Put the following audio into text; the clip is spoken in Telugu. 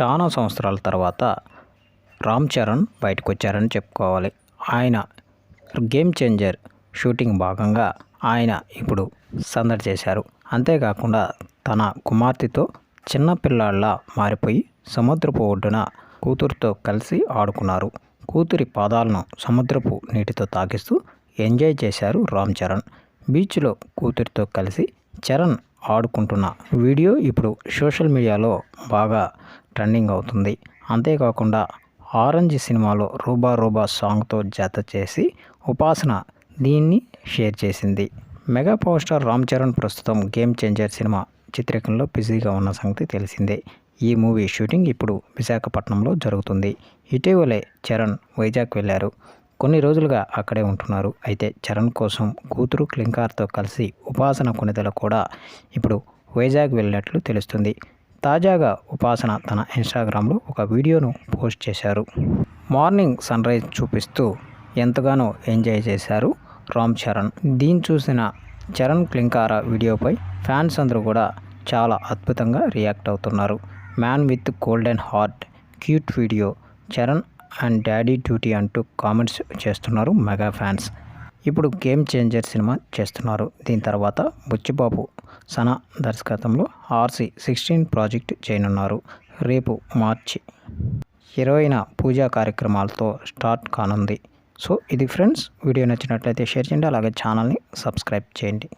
చాలా సంవత్సరాల తర్వాత రామ్ చరణ్ బయటకు వచ్చారని చెప్పుకోవాలి. ఆయన గేమ్ చేంజర్ షూటింగ్ భాగంగా ఆయన ఇప్పుడు సందడి చేశారు. అంతేకాకుండా తన కుమార్తెతో చిన్నపిల్లాళ్ళ మారిపోయి సముద్రపు ఒడ్డున కూతురుతో కలిసి ఆడుకున్నారు. కూతురి పాదాలను సముద్రపు నీటితో తాకిస్తూ ఎంజాయ్ చేశారు రామ్ చరణ్. బీచ్లో కూతురితో కలిసి చరణ్ ఆడుకుంటున్న వీడియో ఇప్పుడు సోషల్ మీడియాలో బాగా ట్రెండింగ్ అవుతుంది. అంతేకాకుండా ఆరెంజ్ సినిమాలో రూబా రూబా సాంగ్తో జత చేసి ఉపాసన దీన్ని షేర్ చేసింది. Mega power star Ram Charan ప్రస్తుతం గేమ్ చేంజర్ సినిమా చిత్రీకరణలో బిజీగా ఉన్న సంగతి తెలిసిందే. ఈ మూవీ షూటింగ్ ఇప్పుడు విశాఖపట్నంలో జరుగుతుంది. ఇటీవలే చరణ్ వైజాగ్ వెళ్ళారు. కొన్ని రోజులుగా అక్కడే ఉంటున్నారు. అయితే చరణ్ కోసం కూతురు క్లింకార్తో కలిసి ఉపాసన కొనిదల కూడా ఇప్పుడు వైజాగ్ వెళ్ళినట్లు తెలుస్తుంది. తాజాగా ఉపాసన తన ఇన్స్టాగ్రామ్లో ఒక వీడియోను పోస్ట్ చేశారు. మార్నింగ్ సన్ రైజ్ చూపిస్తూ ఎంతగానో ఎంజాయ్ చేశారు రామ్ చరణ్. దీన్ని చూసిన చరణ్ క్లింకారా వీడియోపై ఫ్యాన్స్ అందరూ కూడా చాలా అద్భుతంగా రియాక్ట్ అవుతున్నారు. Man with golden heart cute video Charan and daddy duty అంటూ కామెంట్స్ చేస్తున్నారు మెగా ఫ్యాన్స్. ఇప్పుడు గేమ్ చేంజర్ సినిమా చేస్తున్నారు. దీని తర్వాత బుచ్చిబాబు సనా దర్శకత్వంలో ఆర్సీ సిక్స్టీన్ ప్రాజెక్ట్ చేయనున్నారు. రేపు మార్చి ఇరవైన పూజా కార్యక్రమాలతో స్టార్ట్ కానుంది. సో ఇది ఫ్రెండ్స్ వీడియో నచ్చినట్లయితే షేర్ చేయండి అలాగే ఛానల్ని సబ్స్క్రైబ్ చేయండి.